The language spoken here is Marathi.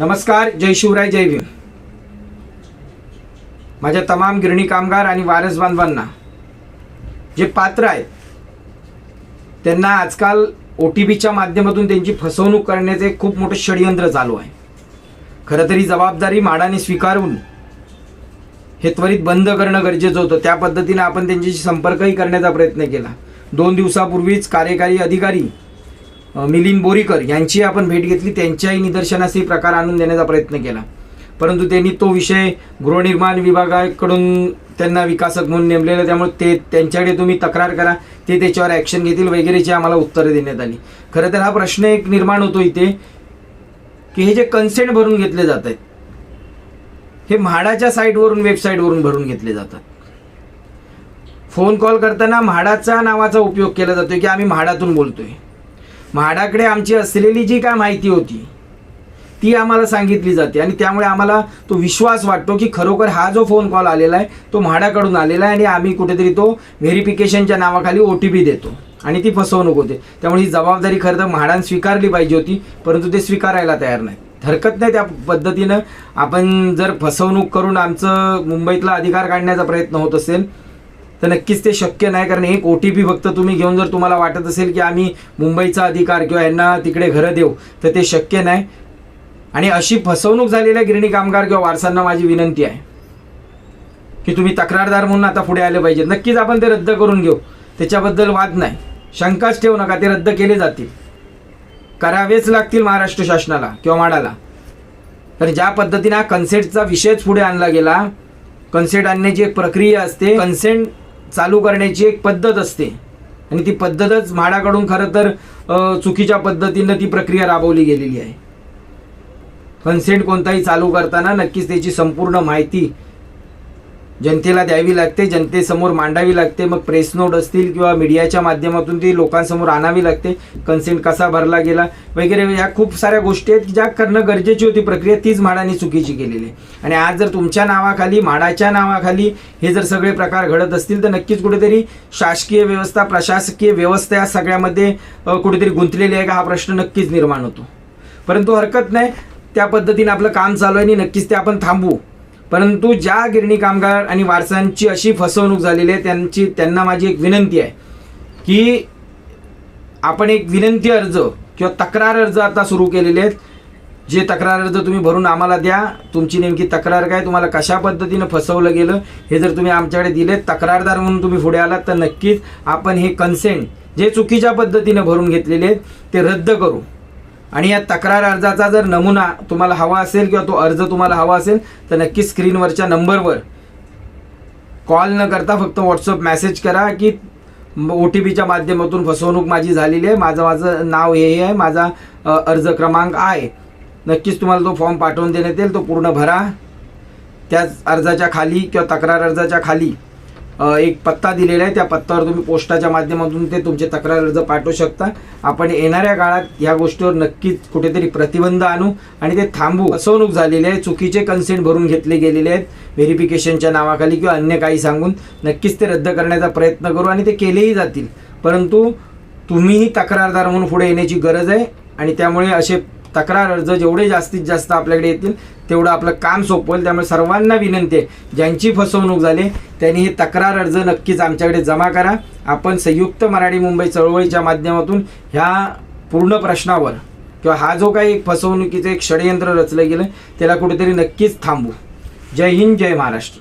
नमस्कार जय शिवराय जय भीम. माझ्या तमाम गिरणी कामगार आणि वारस बांधवांना जे पात्र आहेत त्यांना आजकाल ओ टी पीच्या माध्यमातून त्यांची फसवणूक करण्याचे खूप मोठं षडयंत्र चालू आहे. खरं तरी जबाबदारी माडाने स्वीकारून हे त्वरित बंद करणं गरजेचं होतं. त्या पद्धतीनं आपण त्यांच्याशी संपर्कही करण्याचा प्रयत्न केला. दोन दिवसापूर्वीच कार्यकारी अधिकारी मिलिंद बोरीकर यांची आपण भेट घेतली. त्यांच्याही निदर्शनास हे प्रकार आणून देण्याचा प्रयत्न केला. परंतु त्यांनी तो विषय गृहनिर्माण विभागाकडून त्यांना विकासक म्हणून नेमलेलं. त्यामुळे ते त्यांच्याकडे तुम्ही तक्रार करा. ते त्याच्यावर ॲक्शन घेतील वगैरेची आम्हाला उत्तरं देण्यात आली. खरं तर हा प्रश्न एक निर्माण होतो इथे की हे जे कन्सेंट भरून घेतले जात आहेत हे म्हाडाच्या साईटवरून वेबसाईटवरून भरून घेतले जातात. फोन कॉल करताना म्हाडाचा नावाचा उपयोग केला जातोय की आम्ही म्हाडातून बोलतोय. म्हाडाकडे आमची असलेली जी काय माहिती होती ती आम्हाला सांगितली जाते. आणि त्यामुळे आम्हाला तो विश्वास वाटतो की खरोखर हा जो फोन कॉल आलेला आहे तो म्हाडाकडून आलेला आहे आणि आम्ही कुठेतरी तो व्हेरिफिकेशनच्या नावाखाली ओ टी पी देतो. आणि ती फसवणूक होते. त्यामुळे ही जबाबदारी खरं तर म्हाडाने स्वीकारली पाहिजे होती परंतु ते स्वीकारायला तयार नाही हरकत नाही त्या पद्धतीनं. आपण जर फसवणूक करून आमचं मुंबईतला अधिकार काढण्याचा प्रयत्न होत असेल तर नक्कीच ते शक्य नाही कारण एक ओ टी पी फक्त तुम्ही घेऊन जर तुम्हाला वाटत असेल की आम्ही मुंबईचा अधिकार किंवा यांना तिकडे घरं देऊ तर ते शक्य नाही. आणि अशी फसवणूक झालेल्या गिरणी कामगार किंवा वारसांना माझी विनंती आहे की तुम्ही तक्रारदार म्हणून आता पुढे आले पाहिजेत. नक्कीच आपण ते रद्द करून घेऊ. त्याच्याबद्दल वाद नाही. शंकाच ठेवू नका ते रद्द केले जातील. करावेच लागतील महाराष्ट्र शासनाला किंवा माडाला. तर ज्या पद्धतीने हा कन्सेंटचा विषयच पुढे आणला गेला कन्सेंट आणण्याची एक प्रक्रिया असते. कन्सेंट चालू करण्याची एक पद्धत असते. आणि ती पद्धतच म्हाडाकडून खरं तर चुकीच्या पद्धतीनं ती प्रक्रिया राबवली गेलेली आहे. कन्सेंट कोणताही चालू करताना नक्कीच त्याची संपूर्ण माहिती जनतेला द्यावी लागते जनतेसमोर मांडावी लागते मग प्रेस नोट असतील किंवा मीडियाच्या माध्यमातून ती लोकांसमोर आणावी लागते कन्सेंट कसा भरला गेला वगैरे या खूप साऱ्या गोष्टी आहेत ज्या करणं गरजेची होती प्रक्रिया तीच म्हाडाने चुकीची केलेली आहे. आणि आज जर तुमच्या नावाखाली म्हाडाच्या नावाखाली हे जर सगळे प्रकार घडत असतील तर नक्कीच कुठेतरी शासकीय व्यवस्था प्रशासकीय व्यवस्था या सगळ्यामध्ये कुठेतरी गुंतलेली आहे का हा प्रश्न नक्कीच निर्माण होतो. परंतु हरकत नाही त्या पद्धतीने आपलं काम चालू आहे आणि नक्कीच ते आपण थांबवू. परंतु ज्या गिरणी कामगार आणि वारसांची अशी फसवणूक झालेली आहे त्यांची त्यांना माझी एक विनंती आहे की आपण एक विनंती अर्ज किंवा तक्रार अर्ज आता सुरू केलेले आहेत. जे तक्रार अर्ज तुम्ही भरून आम्हाला द्या. तुमची नेमकी तक्रार काय तुम्हाला कशा पद्धतीनं फसवलं गेलं हे जर तुम्ही आमच्याकडे दिले तक्रारदार म्हणून तुम्ही पुढे आलात तर नक्कीच आपण हे कन्सेंट जे चुकीच्या पद्धतीनं भरून घेतलेले आहेत ते रद्द करू. आणि या तक्रार अर्जाचा जर नमुना तुम्हाला हवा असेल किंवा तो अर्ज तुम्हाला हवा असेल तर नक्की स्क्रीनवरच्या नंबरवर कॉल न करता फक्त व्हॉट्सअप मेसेज करा की ओ टी पीच्या माध्यमातून फसवणूक माझी झालेली आहे माझं माझं नाव हे आहे माझा अर्ज क्रमांक आहे. नक्कीच तुम्हाला तो फॉर्म पाठवून देण्यात येईल तो पूर्ण भरा. त्याच अर्जाच्या खाली किंवा तक्रार अर्जाच्या खाली एक पत्ता दिलेला आहे. त्या पत्त्यावर तुम्ही पोस्टाच्या माध्यमातून ते तुमचे तक्रार अर्ज पाठवू शकता. आपण येणाऱ्या काळात या गोष्टीवर नक्कीच कुठेतरी प्रतिबंध आणू आणि ते थांबू. फसवणूक झालेली आहे. चुकीचे कन्सेंट भरून घेतले गेलेले आहेत. व्हेरिफिकेशनच्या नावाखाली किंवा अन्य काही सांगून नक्कीच ते रद्द करण्याचा प्रयत्न करू आणि ते केलेही जातील. परंतु तुम्हीही तक्रारदार म्हणून पुढे येण्याची गरज आहे आणि त्यामुळे असे तक्रार अर्ज जेवढे जास्तीत जास्त आपल्याकडे येतील तेवढं आपलं काम सोपं होईल त्यामुळे सर्वांना विनंती आहे. ज्यांची फसवणूक झाली त्यांनी हे तक्रार अर्ज नक्कीच आमच्याकडे जमा करा. आपण संयुक्त मराठी मुंबई चळवळीच्या माध्यमातून ह्या पूर्ण प्रश्नावर किंवा हा जो काही एक फसवणुकीचं एक षडयंत्र रचलं गेलं त्याला कुठेतरी नक्कीच थांबू जय हिंद जय महाराष्ट्र.